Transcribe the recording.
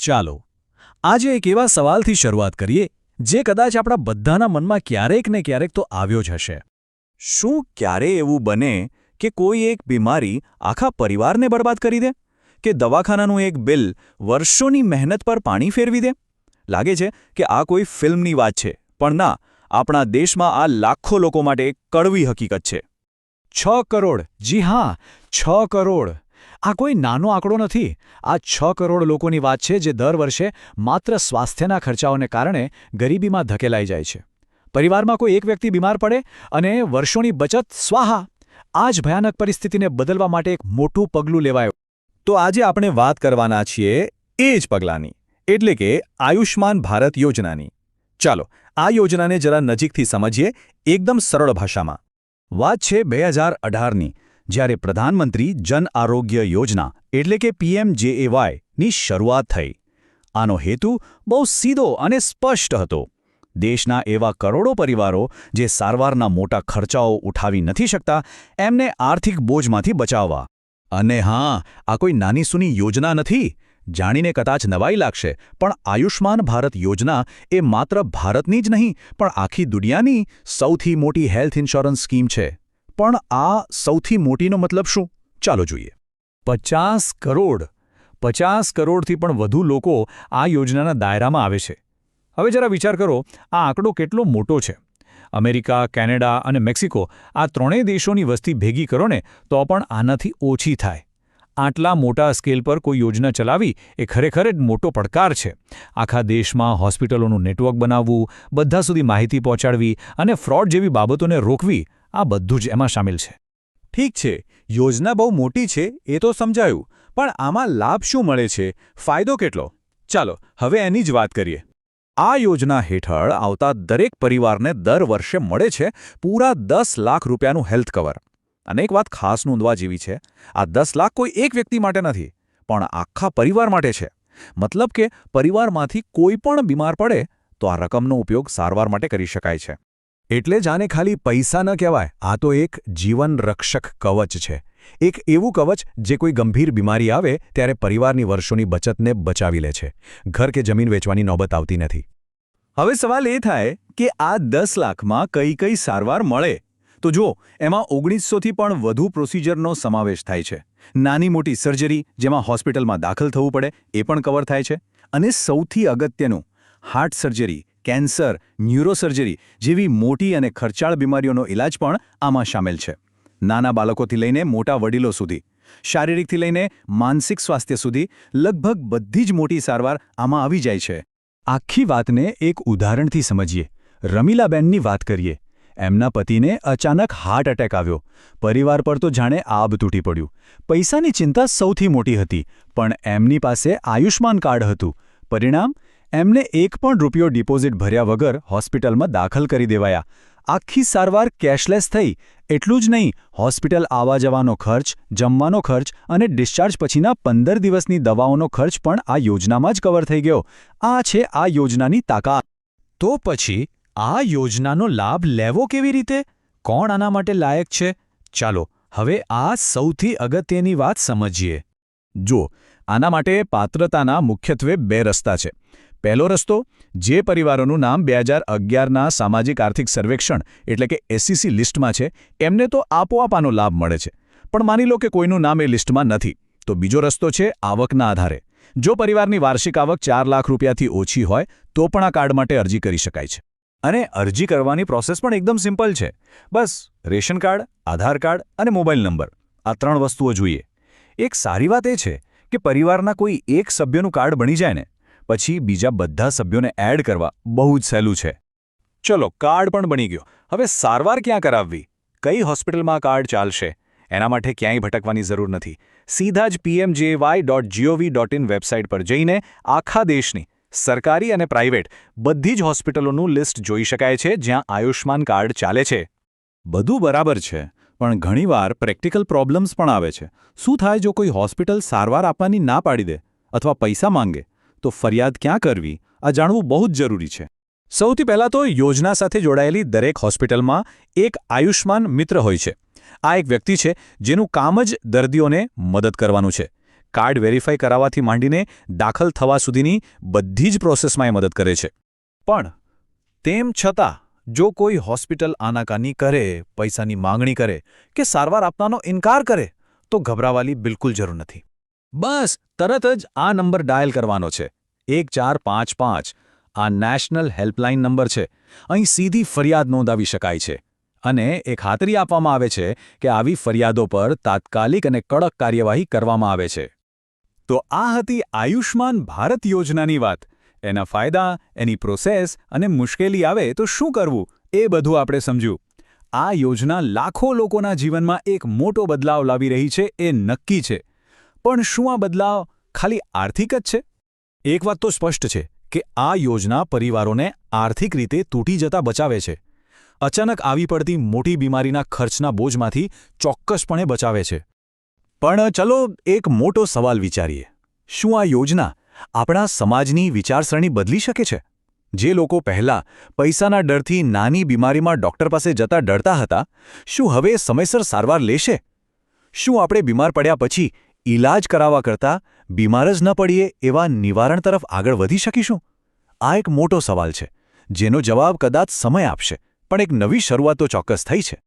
ચાલો, આજે એક એવા સવાલથી શરૂઆત કરીએ, જે કદાચ આપણા બધાના મનમાં ક્યારેક ને ક્યારેક તો આવ્યો જ હશે. શું ક્યારે એવું બને કે કોઈ એક બીમારી આખા પરિવારને બરબાદ કરી દે? કે દવાખાનાનું એક બિલ વર્ષોની મહેનત પર પાણી ફેરવી દે? લાગે છે કે આ કોઈ ફિલ્મની વાત છે, પણ ના, આપણા દેશમાં આ લાખો લોકો માટે કડવી હકીકત છે. છ કરોડ, જી હા, છ કરોડ. આ કોઈ નાનો આંકડો નથી. આ છ કરોડ લોકોની વાત છે જે દર વર્ષે માત્ર સ્વાસ્થ્યના ખર્ચાઓને કારણે ગરીબીમાં ધકેલાઈ જાય છે. પરિવારમાં કોઈ એક વ્યક્તિ બીમાર પડે અને વર્ષોની બચત, સ્વાહા! આ જ ભયાનક પરિસ્થિતિને બદલવા માટે એક મોટું પગલું લેવાયું. તો આજે આપણે વાત કરવાના છીએ એ જ પગલાંની, એટલે કે આયુષ્માન ભારત યોજનાની. ચાલો, આ યોજનાને જરા નજીકથી સમજીએ, એકદમ સરળ ભાષામાં. વાત છે બે હજાર અઢારની જ્યારે પ્રધાનમંત્રી જન આરોગ્ય યોજના એટલે કે પીએમજેએવાયની શરૂઆત થઈ. આનો હેતુ બહુ સીધો અને સ્પષ્ટ હતો. દેશના એવા કરોડો પરિવારો જે સારવારના મોટા ખર્ચાઓ ઉઠાવી નથી શકતા, એમને આર્થિક બોજમાંથી બચાવવા. અને હા, આ કોઈ નાની સૂની યોજના નથી. જાણીને કદાચ નવાઈ લાગશે, પણ આયુષ્માન ભારત યોજના એ માત્ર ભારતની જ નહીં, પણ આખી દુનિયાની સૌથી મોટી હેલ્થ ઇન્સ્યોરન્સ સ્કીમ છે. પણ આ સૌથી મોટીનો મતલબ શું? ચાલો જોઈએ. પચાસ કરોડ, પચાસ કરોડથી પણ વધુ લોકો આ યોજનાના દાયરામાં આવે છે. હવે જરા વિચાર કરો, આ આંકડો કેટલો મોટો છે? અમેરિકા, કેનેડા અને મેક્સિકો આ ત્રણેય દેશોની વસ્તી ભેગી કરો ને તો પણ આનાથી ઓછી થાય. આટલા મોટા સ્કેલ પર કોઈ યોજના ચલાવી એ ખરેખર જ મોટો પડકાર છે. આખા દેશમાં હોસ્પિટલોનું નેટવર્ક બનાવવું, બધા સુધી માહિતી પહોંચાડવી અને ફ્રોડ જેવી બાબતોને રોકવી આ બધું જ એમાં સામેલ છે. ઠીક છે, યોજના બહુ મોટી છે, એ તો સમજાયું, પણ આમાં લાભ શું મળે છે? ફાયદો કેટલો? ચાલો, હવે એની જ વાત કરીએ. આ યોજના હેઠળ આવતા દરેક પરિવારને દર વર્ષે મળે છે પૂરા દસ લાખ રૂપિયાનું હેલ્થ કવર. અને એક વાત ખાસ નોંધવા જેવી છે, આ દસ લાખ કોઈ એક વ્યક્તિ માટે નથી, પણ આખા પરિવાર માટે છે. મતલબ કે પરિવારમાંથી કોઈ પણ બીમાર પડે, તો આ રકમનો ઉપયોગ સારવાર માટે કરી શકાય છે. એટલે જ આને ખાલી પૈસા ન કહેવાય. આ તો એક જીવન રક્ષક કવચ છે. એક એવું કવચ જે કોઈ ગંભીર બીમારી આવે ત્યારે પરિવારની વર્ષોની બચતને બચાવી લે છે. ઘર કે જમીન વેચવાની નોબત આવતી નથી. હવે સવાલ એ થાય કે આ દસ લાખમાં કઈ કઈ સારવાર મળે? તો જો એમાં ઓગણીસોથી પણ વધુ પ્રોસિજરનો સમાવેશ થાય છે. નાની મોટી સર્જરી જેમાં હોસ્પિટલમાં દાખલ થવું પડે, એ પણ કવર થાય છે. અને સૌથી અગત્યનું, હાર્ટ સર્જરી કેન્સર, ન્યુરોસર્જરી જેવી મોટી અને ખર્ચાળ બીમારીઓનો ઇલાજ પણ આમાં સામેલ છે. નાના બાળકોથી લઈને મોટા વડીલો સુધી, શારીરિકથી લઈને માનસિક સ્વાસ્થ્ય સુધી લગભગ બધી જ મોટી સારવાર આમાં આવી જાય છે. આખી વાતને એક ઉદાહરણથી સમજીએ. રમીલાબેનની વાત કરીએ. એમના પતિને અચાનક હાર્ટ એટેક આવ્યો. પરિવાર પર તો જાણે આબ તૂટી પડ્યું. પૈસાની ચિંતા સૌથી મોટી હતી, પણ એમની પાસે આયુષ્માન કાર્ડ હતું. પરિણામ એમને એક પણ રૂપિયો ડિપોઝિટ ભર્યા વગર હોસ્પિટલમાં દાખલ કરી દેવાયા. આખી સારવાર કેશલેસ થઈ. એટલું જ નહીં, હોસ્પિટલ આવવા જવાનો ખર્ચ, જમવાનો ખર્ચ અને ડિસ્ચાર્જ પછીના પંદર દિવસની દવાઓનો ખર્ચ પણ આ યોજનામાં જ કવર થઈ ગયો. આ છે આ યોજનાની તાકાત. તો પછી આ યોજનાનો લાભ લેવો કેવી રીતે? કોણ આના માટે લાયક છે? ચાલો, હવે આ સૌથી અગત્યની વાત સમજીએ. જો આના માટે પાત્રતાના મુખ્યત્વે બે રસ્તા છે. પહેલો રસ્તો, જે પરિવારોનું નામ બે હજાર અગિયારના સામાજિક આર્થિક સર્વેક્ષણ, એટલે કે એસસીસી લિસ્ટમાં છે, એમને તો આપોઆપ આનો લાભ મળે છે. પણ માની લો કે કોઈનું નામ એ લિસ્ટમાં નથી, તો બીજો રસ્તો છે આવકના આધારે. જો પરિવારની વાર્ષિક આવક ચાર લાખ રૂપિયાથી ઓછી હોય, તો પણ આ કાર્ડ માટે અરજી કરી શકાય છે. અને અરજી કરવાની પ્રોસેસ પણ એકદમ સિમ્પલ છે. બસ, રેશન કાર્ડ, આધાર કાર્ડ અને મોબાઈલ નંબર, આ ત્રણ વસ્તુઓ જોઈએ. એક સારી વાત એ છે કે પરિવારના કોઈ એક સભ્યનું કાર્ડ બની જાય ને પછી બીજા બધા સભ્યોને એડ કરવા બહુ જ સહેલું છે. ચલો કાર્ડ પણ બની ગયો. હવે સારવાર ક્યાં કરાવવી? કઈ હોસ્પિટલમાં કાર્ડ ચાલશે? એના માટે ક્યાંય ભટકવાની જરૂર નથી. સીધા જ PMJAY dot GOV dot in website પર જઈને આખા દેશની, સરકારી અને પ્રાઇવેટ બધી જ હોસ્પિટલોનું લિસ્ટ જોઈ શકાય છે જ્યાં આયુષ્માન કાર્ડ ચાલે છે. બધું બરાબર છે, પણ ઘણીવાર પ્રેક્ટિકલ પ્રોબ્લેમ્સ પણ આવે છે. શું થાય જો કોઈ હોસ્પિટલ સારવાર આપવાની ના પાડી દે અથવા પૈસા માંગે? તો ફરિયાદ ક્યાં કરવી? આ જાણવું બહુ જ જરૂરી છે. સૌથી પહેલાં તો યોજના સાથે જોડાયેલી દરેક હોસ્પિટલમાં એક આયુષ્માન મિત્ર હોય છે. આ એક વ્યક્તિ છે જેનું કામ જ દર્દીઓને મદદ કરવાનું છે. કાર્ડ વેરીફાઈ કરાવવાથી માંડીને દાખલ થવા સુધીની બધી જ પ્રોસેસમાં એ મદદ કરે છે. પણ તેમ છતાં, જો કોઈ હોસ્પિટલ આનાકાની કરે, પૈસાની માંગણી કરે કે સારવાર આપવાનો ઇનકાર કરે, તો ગભરાવાની બિલકુલ જરૂર નથી. બસ, તરત જ આ નંબર ડાયલ કરવાનો છે. એક ચાર પાંચ પાંચ. આ નેશનલ હેલ્પલાઇન નંબર છે. અહીં સીધી ફરિયાદ નોંધાવી શકાય છે. અને એ ખાતરી આપવામાં આવે છે કે આવી ફરિયાદો પર તાત્કાલિક અને કડક કાર્યવાહી કરવામાં આવે છે. તો આ હતી આયુષ્માન ભારત યોજનાની વાત. એના ફાયદા, એની પ્રોસેસ અને મુશ્કેલી આવે તો શું કરવું? એ બધું આપણે સમજ્યું. આ યોજના લાખો લોકોના જીવનમાં એક મોટો બદલાવ લાવી રહી છે, એ નક્કી છે. પણ શું આ બદલાવ ખાલી આર્થિક જ છે? એક વાત તો સ્પષ્ટ છે કે આ યોજના પરિવારોને આર્થિક રીતે તૂટી જતા બચાવે છે. અચાનક આવી પડતી મોટી બીમારીના ખર્ચના બોજમાંથી ચોક્કસપણે બચાવે છે. પણ ચલો એક મોટો સવાલ વિચારીએ. શું આ યોજના આપણા સમાજની વિચારસરણી બદલી શકે છે? જે લોકો પહેલા પૈસાના ડરથી નાની બીમારીમાં ડોક્ટર પાસે જતા ડરતા હતા, શું હવે સમયસર સારવાર લેશે? શું આપણે બીમાર પડ્યા પછી ઈલાજ કરાવવા કરતાં બીમાર જ ન પડીએ એવા નિવારણ તરફ આગળ વધી શકીશું? આ એક મોટો સવાલ છે, જેનો જવાબ કદાચ સમય આપશે, પણ એક નવી શરૂઆત તો ચોક્કસ થઈ છે.